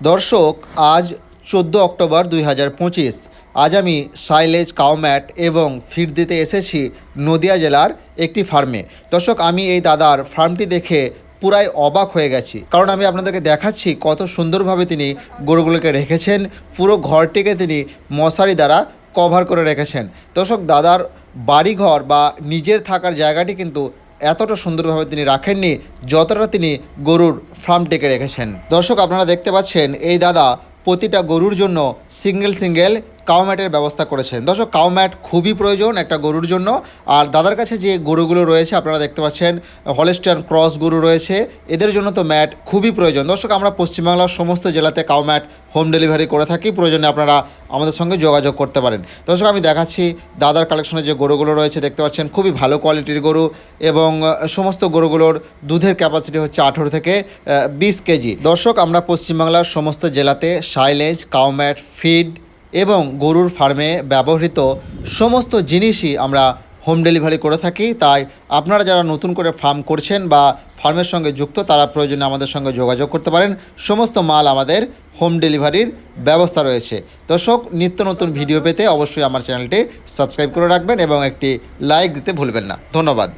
দর্শক, আজ চোদ্দ অক্টোবর দুই হাজার পঁচিশ। আজ আমি সাইলেজ কাউম্যাট এবং ফিড দিতে এসেছি নদিয়া জেলার একটি ফার্মে। দর্শক, আমি এই দাদার ফার্মটি দেখে পুরাই অবাক হয়ে গেছি। কারণ আমি আপনাদেরকে দেখাচ্ছি কত সুন্দরভাবে তিনি গরুগুলোকে রেখেছেন, পুরো ঘরটিকে তিনি মশারি দ্বারা কভার করে রেখেছেন। দর্শক, দাদার বাড়িঘর বা নিজের থাকার জায়গাটি কিন্তু এতটা সুন্দরভাবে তিনি রাখেননি যতটা তিনি গরুর ফার্মটিকে রেখেছেন। দর্শক, আপনারা দেখতে পাচ্ছেন, এই দাদা প্রতিটা গরুর জন্য সিঙ্গেল সিঙ্গেল কাউম্যাটের ব্যবস্থা করেছেন। দর্শক কাউম্যাট খুবই প্রয়োজন একটা গরুর জন্য। আর দাদার কাছে যে গরুগুলো রয়েছে, আপনারা দেখতে পাচ্ছেন হলেস্টার্ন ক্রস গরু রয়েছে। এদের জন্য তো ম্যাট খুবই প্রয়োজন। দর্শক, আমরা পশ্চিমবাংলার সমস্ত জেলাতে কাউম্যাট হোম ডেলিভারি করে থাকি, প্রয়োজনে আপনারা আমাদের সঙ্গে যোগাযোগ করতে পারেন। দর্শক, আমি দেখাচ্ছি দাদার কালেকশনে যে গরুগুলো রয়েছে, দেখতে পাচ্ছেন খুবই ভালো কোয়ালিটির গরু এবং সমস্ত গরুগুলোর দুধের ক্যাপাসিটি হচ্ছে আঠেরো থেকে বিশ কেজি। দর্শক, আমরা পশ্চিমবাংলার সমস্ত জেলাতে সাইলেজ কাউম্যাট ফিড এবং গরুর ফার্মে ব্যবহৃত সমস্ত জিনিসই আমরা হোম ডেলিভারি করে থাকি। তাই আপনারা যারা নতুন করে ফার্ম করছেন বা ফার্মের সঙ্গে যুক্ত, তারা প্রয়োজনে আমাদের সঙ্গে যোগাযোগ করতে পারেন। সমস্ত মাল আমাদের হোম ডেলিভারির ব্যবস্থা রয়েছে। দর্শক, নিত্য নতুন ভিডিও পেতে অবশ্যই আমার চ্যানেলটি সাবস্ক্রাইব করে রাখবেন এবং একটি লাইক দিতে ভুলবেন না। ধন্যবাদ।